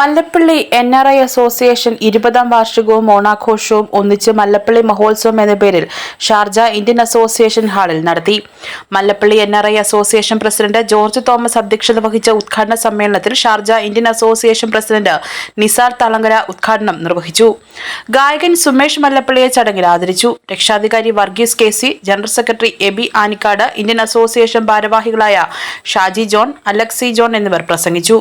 Mallappally N R I association ഇരുപതാം വാർഷികവും ഓണാഘോഷവും ഒന്നിച്ച് മല്ലപ്പള്ളി മഹോത്സവം എന്ന പേരിൽ ഷാർജ ഇന്ത്യൻ അസോസിയേഷൻ ഹാളിൽ നടത്തി. Mallappally N R I association president George Thomas അധ്യക്ഷത വഹിച്ച ഉദ്ഘാടന സമ്മേളനത്തിൽ Sharjah Indian association president Nizar Thalangara ഉദ്ഘാടനം നിർവഹിച്ചു. ഗായകൻ സുമേഷ് മല്ലപ്പള്ളിയെ ചടങ്ങിൽ ആദരിച്ചു. രക്ഷാധികാരി Varghese K C general secretary Aby Anikkad Indian association ഭാരവാഹികളായ ഷാജി ജോൺ അലക്സി ജോൺ എന്നിവർ പ്രസംഗിച്ചു.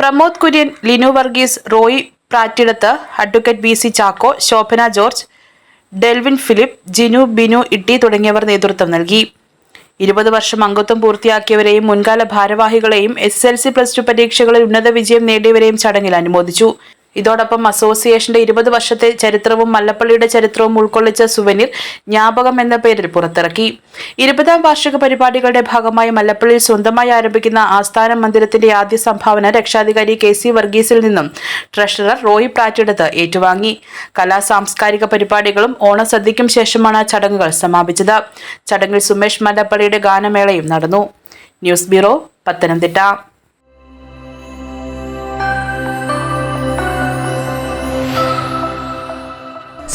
Pramod Kurian Linu Varghese Roy Prattidath advocate B C Chacko Shobhana George Delvin Philip Jinu Binu Itty തുടങ്ങിയവർ നേതൃത്വം നൽകി. ഇരുപത് വർഷം അംഗത്വം പൂർത്തിയാക്കിയവരെയും മുൻകാല ഭാരവാഹികളെയും S L C plus two പരീക്ഷകളിൽ ഉന്നത വിജയം നേടിയവരെയും ചടങ്ങിൽ അനുമോദിച്ചു. ഇതോടൊപ്പം അസോസിയേഷന്റെ ഇരുപത് വർഷത്തെ ചരിത്രവും മല്ലപ്പള്ളിയുടെ ചരിത്രവും ഉൾക്കൊള്ളിച്ച സുവനീർ ജ്ഞാപകം എന്ന പേരിൽ പുറത്തിറക്കി. ഇരുപതാം വാർഷിക പരിപാടികളുടെ ഭാഗമായി മല്ലപ്പള്ളിയിൽ സ്വന്തമായി ആരംഭിക്കുന്ന ആസ്ഥാന മന്ദിരത്തിന്റെ ആദ്യ സംഭാവന രക്ഷാധികാരി കെ സി വർഗീസിൽ നിന്നും ട്രഷറർ റോയി പ്രാറ്റെടുത്ത് ഏറ്റുവാങ്ങി. കലാ സാംസ്കാരിക പരിപാടികളും ഓണസദ്യയ്ക്കും ശേഷമാണ് ചടങ്ങുകൾ സമാപിച്ചത്. ചടങ്ങിൽ സുമേഷ് മല്ലപ്പള്ളിയുടെ ഗാനമേളയും നടന്നു. News bureau Pathanamthitta.